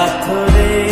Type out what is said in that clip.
পাথরে